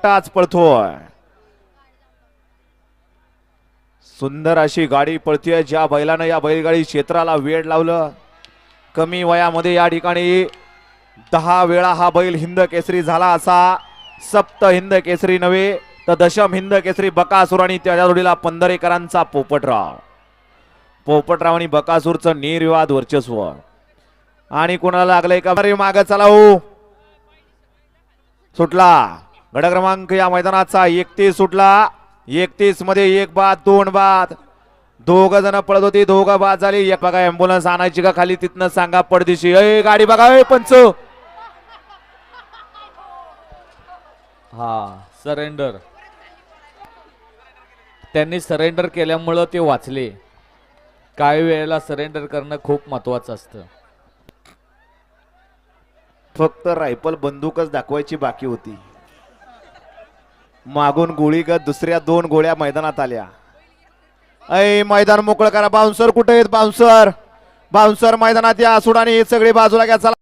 एकटाच पळतोय. सुंदर अशी गाडी पळतीय. ज्या बैलानं या बैलगाडी क्षेत्राला वेळ लावलं कमी वयामध्ये या ठिकाणी दहा वेळा हा बैल हिंद केसरी झाला असा. सप्त हिंद केसरी नव्हे तर दशम हिंद केसरी बकासूर आणि त्याच्या जोडीला पंधरेकरांचा पोपटराव. पोपटराव आणि बकासूरचं निर्विवाद वर्चस्व. आणि कोणाला लागलंय का? माग चला हो सुटला. गड क्रमांक या मैदानाचा एकतीस सुटला. एकतीसमध्ये एक बाद दोन बाद. दोघ जण पळत होती दोघं बाद झाली. एक बघा अँब्युलन्स आणायची का खाली तिथनं सांगा पडदिशी. अय गाडी बघा अय पंच. हा सरेंडर त्यांनी सरेंडर केल्यामुळं ते वाचले. काही वेळेला सरेंडर करणं खूप महत्वाचं असतं. फक्त रायफल बंदूकच दाखवायची बाकी होती. मागून गोळी गत दुसऱ्या दोन गोळ्या मैदानात आल्या. अय मैदान मोकळं करा बाउन्सर कुठे आहेत बाउन्सर बाउन्सर मैदानात या सुडाने सगळे बाजूला घ्या चला.